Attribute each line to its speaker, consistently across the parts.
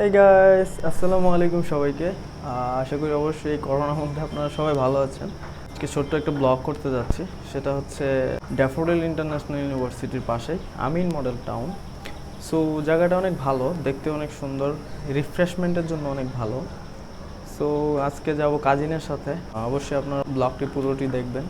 Speaker 1: এই গাইস আসসালামু আলাইকুম সবাইকে। আশা করি অবশ্যই এই করোনার মধ্যে আপনারা সবাই ভালো আছেন। আজকে ছোট্ট একটা ব্লগ করতে যাচ্ছি। সেটা হচ্ছে ড্যাফোডিল ইন্টারন্যাশনাল ইউনিভার্সিটির পাশেই আমিন মডেল টাউন সো জায়গাটা অনেক ভালো, দেখতে অনেক সুন্দর রিফ্রেশমেন্টের জন্য অনেক ভালো। সো আজকে যাব কাজিনের সাথে। অবশ্যই আপনারা ব্লগটি পুরোটি দেখবেন।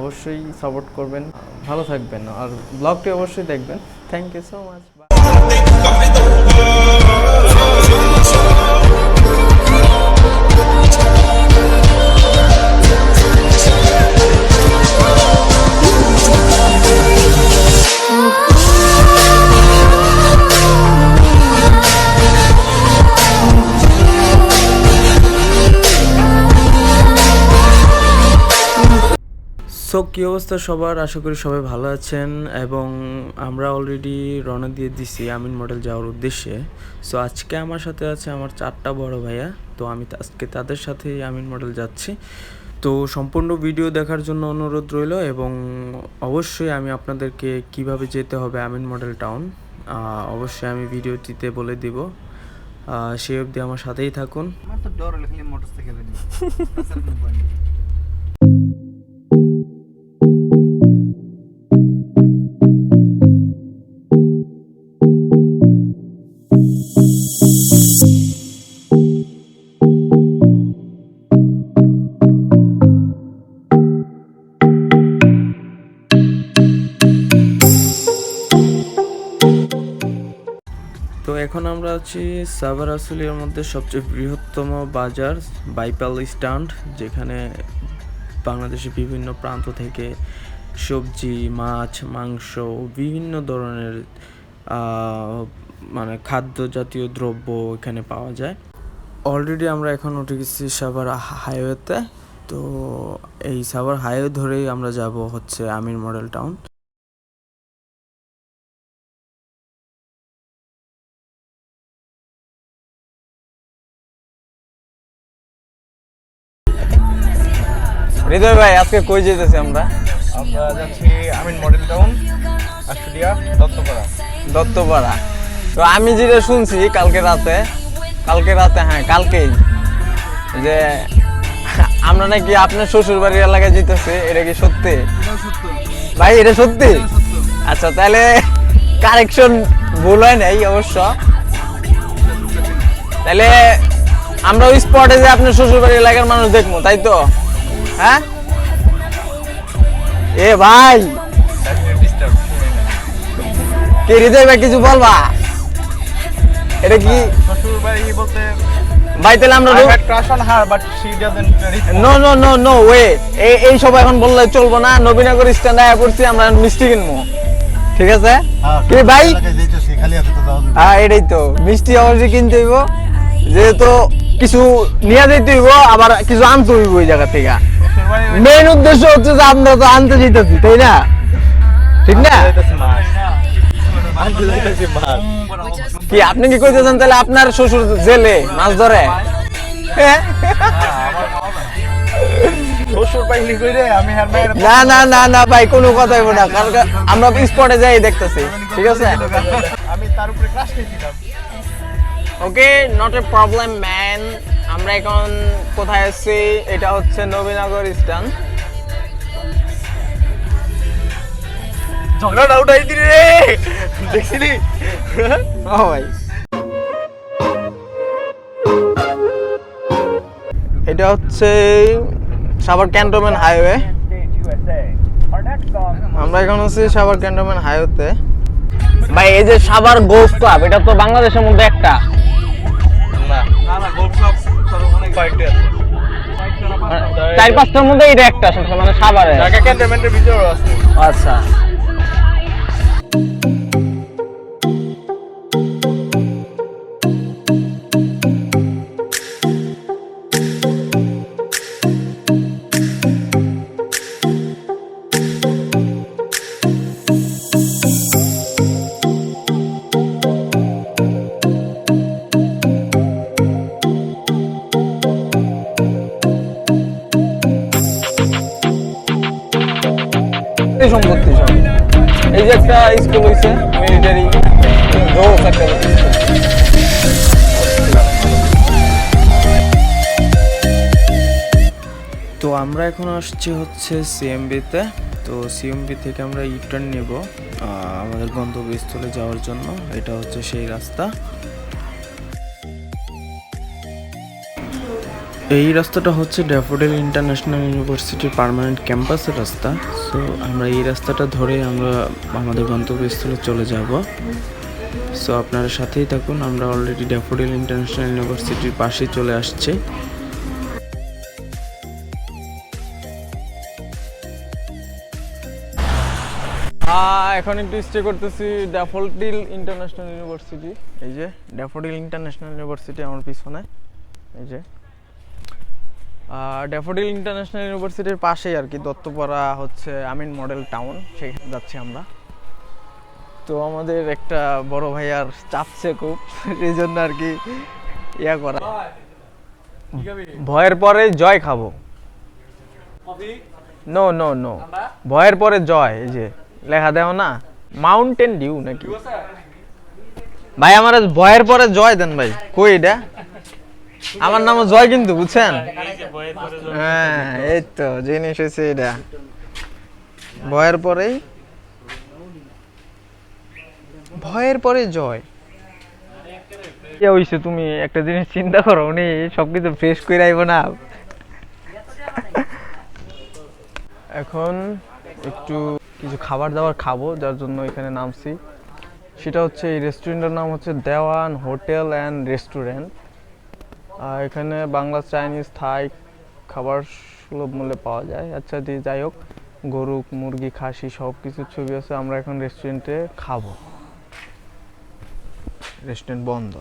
Speaker 1: অবশ্যই সাপোর্ট করবেন। ভালো থাকবেন। আর ব্লগটি অবশ্যই দেখবেন। Thank you so much so কী অবস্থা সবার? আশা করি সবাই ভালো আছেন এবং আমরা অলরেডি রওনা দিয়ে দিছি আমিন মডেল যাওয়ার উদ্দেশ্যে। সো আজকে আমার সাথে আছে আমার চারটা বড় ভাইয়া। তো আমি আজকে তাদের সাথেই আমিন মডেল যাচ্ছি। তো সম্পূর্ণ ভিডিও দেখার জন্য অনুরোধ রইল এবং অবশ্যই আমি আপনাদেরকে কীভাবে যেতে হবে আমিন মডেল টাউন অবশ্যই আমি ভিডিওটিতে বলে দিব। সেই অবধি আমার সাথেই থাকুন।
Speaker 2: আমার তো ডর মোটরসাইকেলে
Speaker 1: আমরা আছি সাভার আসুলিয়ার মধ্যে সবচেয়ে বৃহত্তম বাজার, বাইপাল স্ট্যান্ড, যেখানে বাংলাদেশের বিভিন্ন প্রান্ত থেকে সবজি, মাছ, মাংস, বিভিন্ন ধরনের মানে খাদ্য জাতীয় দ্রব্য এখানে পাওয়া যায়। অলরেডি আমরা এখন উঠে গেছি সাভার হাইওয়েতে, তো এই সাভার হাইওয়ে ধরেই আমরা যাব হচ্ছে আমির মডেল টাউন। হৃদয় ভাই আজকে কই যেতেছি আমরা?
Speaker 2: আমরা যাচ্ছি আমিন মডেল টাউন আশুলিয়া দত্তপাড়া।
Speaker 1: দত্তপাড়া। তো আমি যেটা শুনছি কালকে রাতে কালকে রাতে হ্যাঁ কালকেই যে আমরা নাকি আপনার শ্বশুর বাড়ির এলাকায় যেতেছি এটা কি সত্যি? ভাই এটা সত্যি? আচ্ছা তাহলে কারেকশন ভুল হয় নাই অবশ্য। তাহলে আমরা ওই স্পটে যে আপনার শ্বশুর বাড়ির এলাকার মানুষ দেখব তাই তো? হ্যাঁ? এ ভাই। কি হৃদয় ভাই কিছু বলবা? এটা কি?
Speaker 2: শ্বশুর বলতে
Speaker 1: ভাই তাহলে আমরা. No no no no way এই এই সব এখন বললে চলবো না। নবীনগর স্ট্যান্ড আয়া পড়ছি আমরা মিষ্টি কিনবো। ঠিক আছে? কি ভাই? হ্যাঁ এটাই তো। মিষ্টি অবশ্যই কিনতে হইব। যেহেতু কিছু নিয়ে যেতে হইব আবার কিছু আনতে হইব ওই জায়গা থেকে। মেন উদ্দেশ্য হচ্ছে যে আমরা তো আনতে যেতেছি তাই না? ঠিক না? কি আপনি কি কইতেছেন তাহলে আপনার শ্বশুর জেলে মাছ ধরে? হ্যাঁ? না না না না ভাই কোনো কথাই না। কারণ আমরা স্পটে যাই দেখতেছি ঠিক আছে?
Speaker 2: আমি তার উপরে ক্রাশ খেয়েছিলাম
Speaker 1: okay not a problem man আমরা এখন কোথায় আছি? এটা হচ্ছে নবীনগর
Speaker 2: ঝগড়াটা উঠাই দিলি রে। দেখছিলি?
Speaker 1: ভাই। এটা হচ্ছে সাভার ক্যান্টনমেন্ট হাইওয়ে। আমরা এখন আছি সাভার ক্যান্টনমেন্ট হাইওয়েতে। ভাই এই যে সাভার গোল্ফ ক্লাব এটা তো বাংলাদেশের মধ্যে একটা।
Speaker 2: না না ক্লাব
Speaker 1: চার পাঁচটার মধ্যে এটা একটা মানে সাভারে।
Speaker 2: ঢাকা ক্যান্টনমেন্টের ভিতরেও আছে।
Speaker 1: আচ্ছা।
Speaker 3: এখন আসছে হচ্ছে সিএমবিতে তো। সিএমবি থেকে আমরা ইউটার্ন নেব আমাদের গন্তব্যস্থলে যাওয়ার জন্য। এটা হচ্ছে সেই রাস্তা। এই রাস্তাটা হচ্ছে ড্যাফোডেল ইন্টারন্যাশনাল ইউনিভার্সিটির পার্মানেন্ট ক্যাম্পাসের রাস্তা। সো আমরা এই রাস্তাটা ধরে আমরা আমাদের গন্তব্যস্থলে চলে যাব। সো আপনারা সাথেই থাকুন। আমরা অলরেডি ড্যাফোডেল ইন্টারন্যাশনাল ইউনিভার্সিটির পাশে চলে আসছে। এখন একটু স্টে করতেছি ড্যাফোডিল ইন্টারন্যাশনাল ইউনিভার্সিটি এই যে ড্যাফোডিল ইন্টারন্যাশনাল ইউনিভার্সিটি আমার পিছনে। এই যে। ড্যাফোডিল ইন্টারন্যাশনাল ইউনিভার্সিটির পাশেই আর কি দত্তপাড়া হচ্ছে আমিন মডেল টাউন সেখানে যাচ্ছি আমরা। তো আমাদের একটা বড় ভাইয়ার চাপছে খুব এই জন্য আর কি ইয়া করা। ভয়ের পরে জয় খাব। নো নো নো ভয়ের পরে জয় এই যে। লেখা দেও না। মাউন্টেন ডিউ নাকি? ভাই আমার ভয়ের পরে জয় দেন ভাই। কই এটা? আমার নাম জয় কিন্তু বুঝছেন? হ্যাঁ এই তো জিনিস হয়েছে এটা। ভয়ের পরেই? ভয়ের পরে জয়? কে হইছে তুমি? একটা জিনিস চিন্তা করো উনি সবকিছু ফ্রেশ করে আইব না। এখন একটু কিছু খাবার দাবার খাব যার জন্য এখানে নামছি। সেটা হচ্ছে এই রেস্টুরেন্টের নাম হচ্ছে দেওয়ান হোটেল অ্যান্ড রেস্টুরেন্ট। আর এখানে বাংলা চাইনিজ থাই খাবার সুলভ মূল্যে পাওয়া যায়। আচ্ছা দিয়ে যাই হোক গরু মুরগি খাসি সব কিছুর ছবি আছে আমরা এখন রেস্টুরেন্টে খাব। রেস্টুরেন্ট বন্ধ।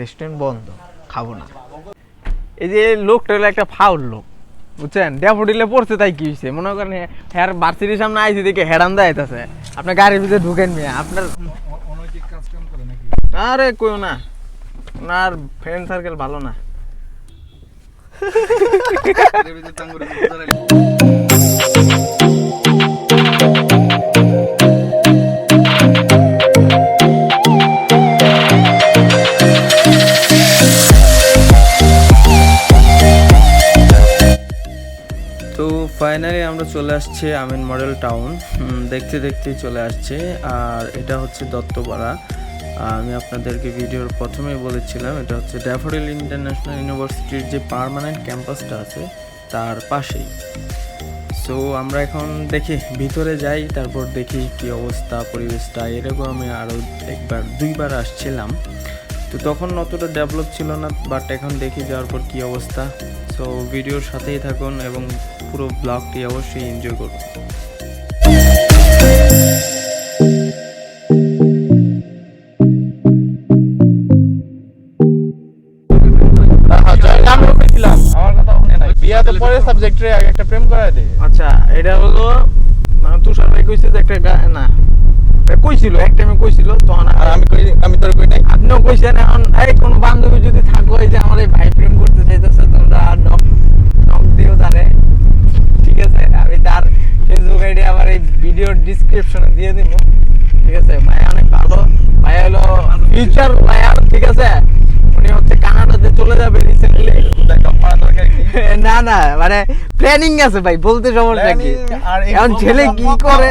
Speaker 3: রেস্টুরেন্ট বন্ধ খাব না। এই যে লোকটা হলো একটা ফাউল লোক। বুঝছেন? ড্যাফোডিলে পড়ছে তাই কি হয়েছে মনে করেন হ্যার বার্সিটির সামনে আইসি দেখে হেরান দেয় আছে। আপনার গাড়ির ভিতরে ঢুকেন মেয়ে আপনার আরে কইও না। ওনার ফ্রেন্ড সার্কেল ভালো না। তো ফাইনালি আমরা চলে আসছি আমিন মডেল টাউন। দেখতে দেখতেই চলে আসছে। আর এটা হচ্ছে দত্তপাড়া। আমি আপনাদেরকে ভিডিওর প্রথমেই বলেছিলাম, এটা হচ্ছে ড্যাফোডিল ইন্টারন্যাশনাল ইউনিভার্সিটির যে পার্মানেন্ট ক্যাম্পাসটা আছে, তার পাশেই। সো আমরা এখন দেখি, ভিতরে যাই, তারপর দেখি কি অবস্থা, পরিবেশটা। এরকম আমি আরও একবার, দুইবার আসছিলাম। তো তখন অতটা ডেভেলপ ছিল না বাট এখন দেখি যাওয়ার পর কী অবস্থা। সো ভিডিওর সাথেই থাকুন এবং পুরো ব্লগটি অবশ্যই এনজয় করুন
Speaker 2: বিয়া পরে সাবজেক্টে একটা প্রেম করা দে।
Speaker 3: আচ্ছা এটা হলো মানে তুষার ভাই কইছে যে একটা গা- না কইছিল এক টাইমে কইছিল তখন
Speaker 2: আর আমি কই আমি তোর কই নাই।
Speaker 3: আপনিও কইছেন এখন এই কোন বান্ধবী যদি থাকো এই যে আমার এই ভাই প্রেম করতে চাইতেছে তোমরা নক নক দিও ঠিক আছে আমি তার ফেসবুক আইডি আমার এই ভিডিওর ডিসক্রিপশনে দিয়ে দিব। ঠিক আছে? অনেক ভালো। হলো ফিউচার ঠিক আছে? উনি হচ্ছে কানাডাতে চলে যাবে রিসেন্টলি না না মানে প্ল্যানিং আছে ভাই বলতে সমস্যা কি? এখন ছেলে কি করে?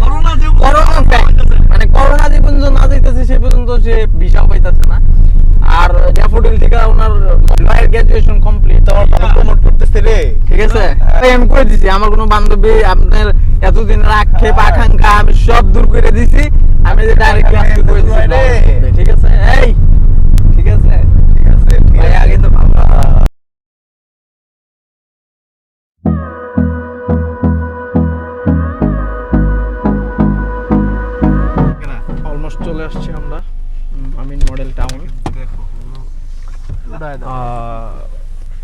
Speaker 2: করোনা
Speaker 3: করোনা মানে করোনা যে পর্যন্ত না যাইতেছে সে পর্যন্ত সে ভিসা পাইতেছে না। ড্যাফোডিল থেকে ওনার লয়ার গ্রাজুয়েশন কমপ্লিট
Speaker 2: বাবা প্রমোট করতেছে। রে।
Speaker 3: ঠিক আছে? এই আমি করে দিছি? আমার কোনো বান্ধবী আপনার এতদিন আক্ষেপ আকাঙ্ক্ষা আমি সব দূর করে দিছি। আমি যে ডাইরেক্ট ক্লাস করে দিছি?
Speaker 2: রে।
Speaker 3: ঠিক আছে? এই ঠিক আছে।
Speaker 2: ঠিক আছে।
Speaker 3: ভাই আগে তো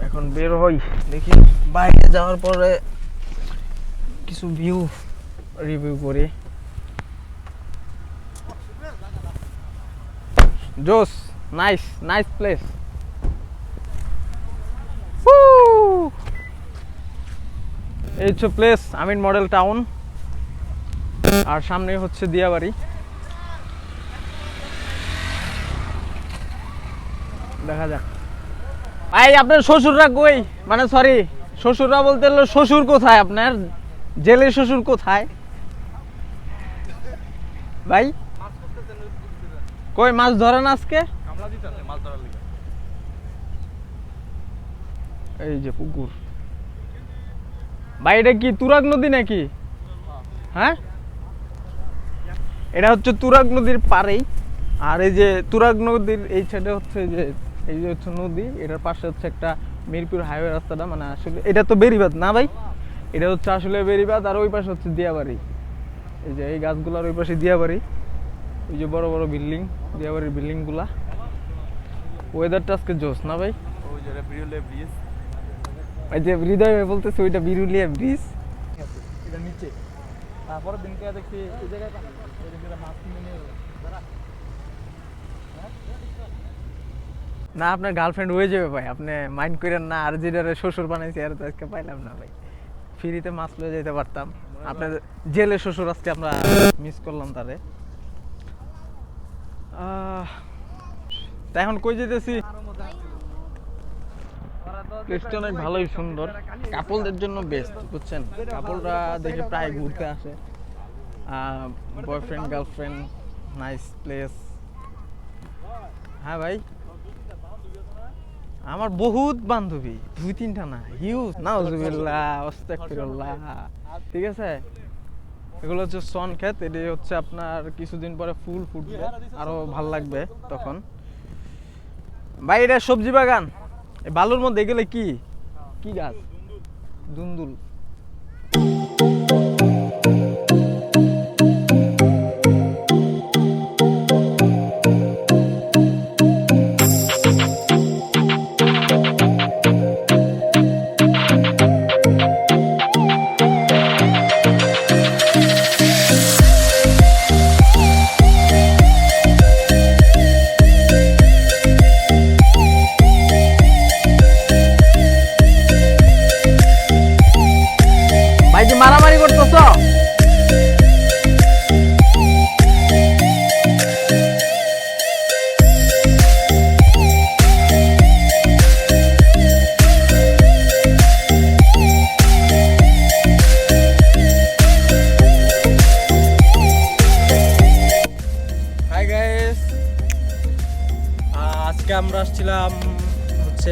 Speaker 3: এখন বের হই, দেখি। বাইরে যাওয়ার পরে কিছু ভিউ রিভিউ করি। জোস নাইস নাইস প্লেস এই হচ্ছে প্লেস আমিন মডেল টাউন আর সামনে হচ্ছে দিয়াবাড়ি। দেখা যাক। ভাই, আপনার শ্বশুররা কই? মানে সরি শ্বশুররা বলতে হলো শ্বশুর কোথায় আপনার? জেলের শ্বশুর কোথায়? ভাই, কই মাছ ধরেন আজকে? এই যে পুকুর। ভাই, এটা কি তুরাগ নদী নাকি? হ্যাঁ? এটা হচ্ছে তুরাগ নদীর পাড়েই। আর এই যে তুরাগ নদীর এই সাইডে হচ্ছে যে এই যে হচ্ছে নদী এটার পাশে হচ্ছে একটা মিরপুর হাইওয়ে রাস্তাটা মানে আসলে এটা তো বেরিবাদ না ভাই? এটা হচ্ছে আসলে বেরিবাদ আর ওই পাশে হচ্ছে দিয়াবাড়ি। এই যে এই গাছগুলোর ওই পাশে দিয়াবাড়ি। ওই যে বড় বড় বিল্ডিং দিয়াবাড়ির বিল্ডিংগুলা। ওয়েদারটা আজকে জোস না ভাই?
Speaker 2: ওই যে বিরুলে ব্রিজ
Speaker 3: ওই যে হৃদয় বলতেছে ওইটা বিরুলিয়া ব্রিজ
Speaker 2: এটা নিচে। তারপরে দিনকে দেখছি এই জায়গায় মাছ কিনে নিয়ে এলো। দাঁড়া।
Speaker 3: না, আপনার গার্লফ্রেন্ড হয়ে যাবে ভাই। আপনি মাইন্ড করেন না, আর যেটা শ্বশুর বানাইছে, আর তো আজকে পাইলাম না ভাই। ফ্রিতে মাছ লয়ে যেতে পারতাম। আপনার জেলে শ্বশুর আজকে আমরা মিস করলাম তারে। এখন কই যেতেছি প্লেসটা ভালোই সুন্দর। কাপলদের জন্য বেস্ট বুঝছেন? কাপলরা দেখে প্রায় ঘুরতে আসে। বয়ফ্রেন্ড গার্লফ্রেন্ড নাইস প্লেস হ্যাঁ ভাই? আমার বহুত বান্ধবী, দুই তিনটা না হিউজ নাউজুবিল্লাহ ঠিক আছে? এগুলো হচ্ছে সন ক্ষেত এটি হচ্ছে আপনার কিছুদিন পরে ফুল ফুটবে, আরও ভালো লাগবে তখন। ভাই, এটা সবজি বাগান। বালুর মধ্যে গেলে কি? কি গাছ? দুন্দুল।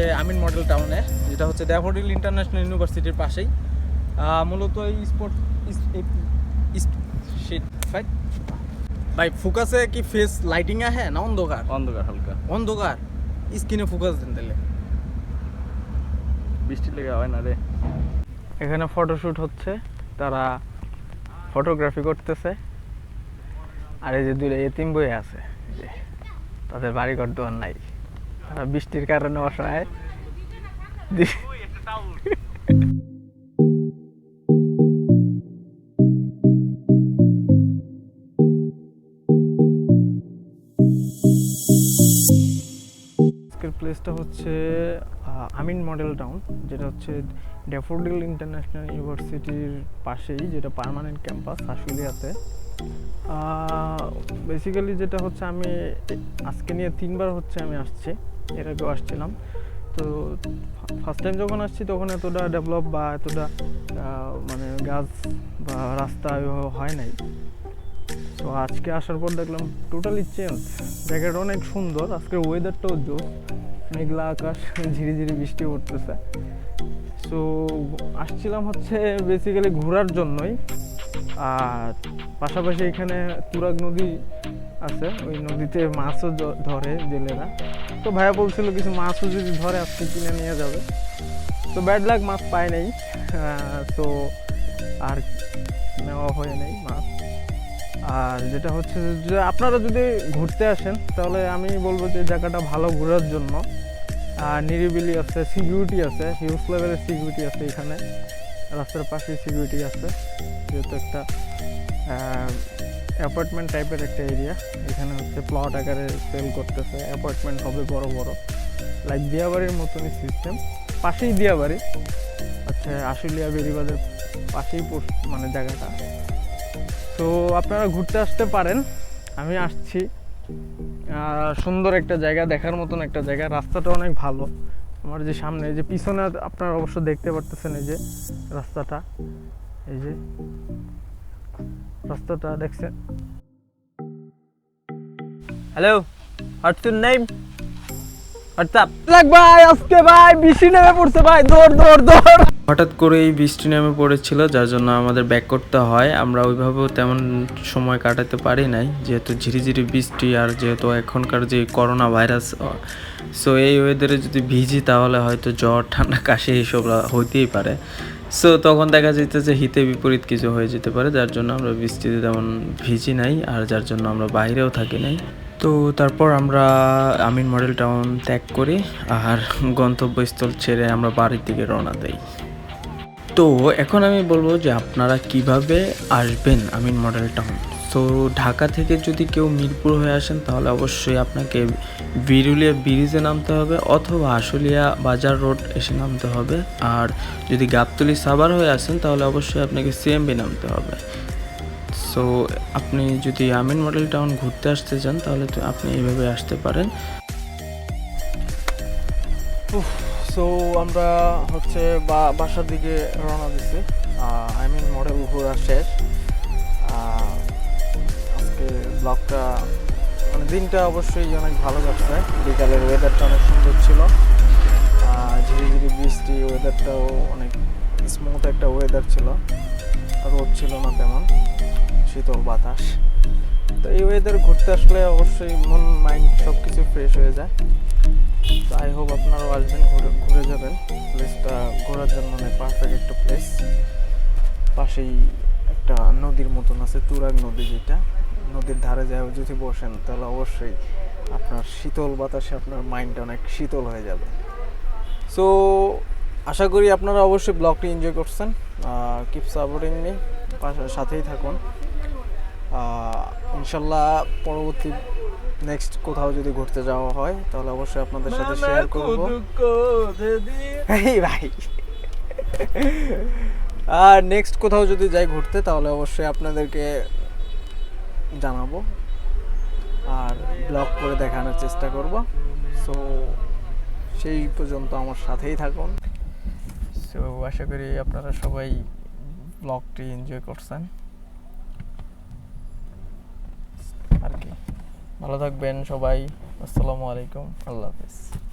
Speaker 3: হচ্ছে আমিন মডেল টাউনে যেটা হচ্ছে ড্যাফোডিল ইন্টারন্যাশনাল ইউনিভার্সিটির পাশেই। মূলত এই স্পোর্ট ভাই ফোকাসে কি ফেস লাইটিং আহে না অন্ধকার?
Speaker 2: অন্ধকার হালকা।
Speaker 3: অন্ধকার? স্ক্রিনে ফোকাস দেন তাহলে।
Speaker 2: বৃষ্টি লেগে হয় না রে।
Speaker 3: এখানে ফটোশুট হচ্ছে তারা ফটোগ্রাফি করতেছে। আর এই যে দুটো এতিম বই আছে তাদের বাড়ি ঘর দোয়ার নাই। বৃষ্টির কারণে অসহায়। প্লেসটা হচ্ছে আমিন মডেল টাউন যেটা হচ্ছে ড্যাফোডিল ইন্টারন্যাশনাল ইউনিভার্সিটির পাশেই, যেটা পার্মানেন্ট ক্যাম্পাস আশুলিয়াতে। বেসিক্যালি যেটা হচ্ছে আমি, আজকে নিয়ে তিনবার হচ্ছে আমি আসছি। এর আগেও আসছিলাম। তো ফার্স্ট টাইম যখন আসছি তখন এতটা ডেভেলপ বা এতটা মানে গাছ বা রাস্তা হয় নাই। তো আজকে আসার পর দেখলাম টোটালি চেঞ্জ জায়গাটা অনেক সুন্দর আজকের ওয়েদারটাও জোর মেঘলা আকাশ ঝিরি ঝিরি বৃষ্টি পড়তেছে। সো আসছিলাম হচ্ছে বেসিক্যালি ঘোরার জন্যই। আর পাশাপাশি এখানে তুরাগ নদী আছে, ওই নদীতে মাছও ধরে জেলেরা। তো ভাইয়া বলছিল কিছু মাছও যদি ধরে আজকে কিনে নিয়ে যাবে। তো ব্যাড লাগ মাছ পায় নাই। তো আর নেওয়া হয় নাই মাছ। আর যেটা হচ্ছে যে আপনারা যদি ঘুরতে আসেন, তাহলে আমি বলব যে জায়গাটা ভালো ঘোরার জন্য। নিরিবিলি আছে সিকিউরিটি আছে হিউজ লেভেলের সিকিউরিটি আছে এখানে। রাস্তার পাশে সিকিউরিটি আছে, যেহেতু একটা অ্যাপার্টমেন্ট টাইপের একটা এরিয়া এখানে হচ্ছে প্লট আকারে সেল করতেছে। অ্যাপার্টমেন্ট হবে বড় বড়। লাইক দিয়াবাড়ির মতনই সিস্টেম পাশেই দিয়াবাড়ি। আচ্ছা আশুলিয়া বেরিবাদের পাশেই মানে জায়গাটা। তো আপনারা ঘুরতে আসতে পারেন। আমি আসছি। সুন্দর একটা জায়গা, দেখার মতন একটা জায়গা। রাস্তাটা অনেক ভালো। আমার যে সামনে যে পিছনে আপনারা অবশ্য দেখতে পারতেছেন এই যে রাস্তাটা। এই যে রাস্তাটা দেখছেন।
Speaker 2: হ্যালো হোয়াটস নেম হোয়াটসঅ্যাপ
Speaker 3: লাগ ভাই আজকে ভাই বৃষ্টি নেমে পড়ছে ভাই দৌড় দৌড় দৌড়। হঠাৎ করেই বৃষ্টি নেমে পড়েছিল যার জন্য আমাদের ব্যাক করতে হয়। আমরা ওইভাবেও তেমন সময় কাটাতে পারি নাই যেহেতু ঝিরিঝিরি বৃষ্টি আর যেহেতু এখনকার যে করোনা ভাইরাস সো এই ওয়েদারে যদি ভিজি তাহলে হয়তো জ্বর ঠান্ডা কাশি এইসব হইতেই পারে। সো তখন দেখা যেতে যে হিতে বিপরীত কিছু হয়ে যেতে পারে, যার জন্য আমরা বৃষ্টিতে তেমন ভিজি নাই আর যার জন্য আমরা বাইরেও থাকি নাই। তো তারপর আমরা আমিন মডেল টাউন ত্যাগ করি আর গন্তব্যস্থল ছেড়ে আমরা বাড়ির দিকে রওনা দেই। তো এখন আমি বলব যে আপনারা কীভাবে আসবেন আমিন মডেল টাউন? তো ঢাকা থেকে যদি কেউ মিরপুর হয়ে আসেন, তাহলে অবশ্যই আপনাকে বিরুলিয়া ব্রিজে নামতে হবে অথবা আশুলিয়া বাজার রোড এসে নামতে হবে। আর যদি গাবতলি সাভার হয়ে আসেন, তাহলে অবশ্যই আপনাকে সিএমবি নামতে হবে। সো আপনি যদি আমিন মডেল টাউন ঘুরতে আসতে চান, তাহলে তো আপনি এইভাবে আসতে পারেন। সো আমরা হচ্ছে বাসার দিকে রওনা দিছি। আই মিন মডেল ঘোরা শেষ। ব্লগটা মানে দিনটা অবশ্যই অনেক ভালো কাটছে বিকালের ওয়েদারটা অনেক সুন্দর ছিল। ঝিরিঝিরি বৃষ্টি ওয়েদারটাও অনেক স্মুথ একটা ওয়েদার ছিল। রোদ ছিল না তেমন, শীতল বাতাস। তো এই ওয়েদার ঘুরতে আসলে অবশ্যই মন মাইন্ড সব কিছু ফ্রেশ হয়ে যায়। তো আই হোপ আপনারাও আসবেন, ঘুরে ঘুরে যাবেন। প্লেসটা ঘোরার জন্য অনেক পারফেক্ট একটা প্লেস পাশেই একটা নদীর মতন আছে, তুরাগ নদী যেটা। নদীর ধারে যায় যদি বসেন তাহলে অবশ্যই আপনার শীতল বাতাসে আপনার মাইন্ডটা অনেক শীতল হয়ে যাবে। সো আশা করি আপনারা অবশ্যই ব্লগটি এনজয় করছেন। কিপ সাপোর্টিং মি সাথেই থাকুন। ইনশাল্লাহ পরবর্তী নেক্সট কোথাও যদি ঘুরতে যাওয়া হয় তাহলে অবশ্যই আপনাদের সাথে শেয়ার করব। এই ভাই। আর নেক্সট কোথাও যদি যাই ঘুরতে তাহলে অবশ্যই আপনাদেরকে জানাব আর ব্লগ করে দেখানোর চেষ্টা করব। সো সেই পর্যন্ত আমার সাথেই থাকুন। সো আশা করি আপনারা সবাই ব্লগটি এনজয় করছেন। আর কি। ভালো থাকবেন সবাই। আসসালামু আলাইকুম। আল্লাহ হাফিজ।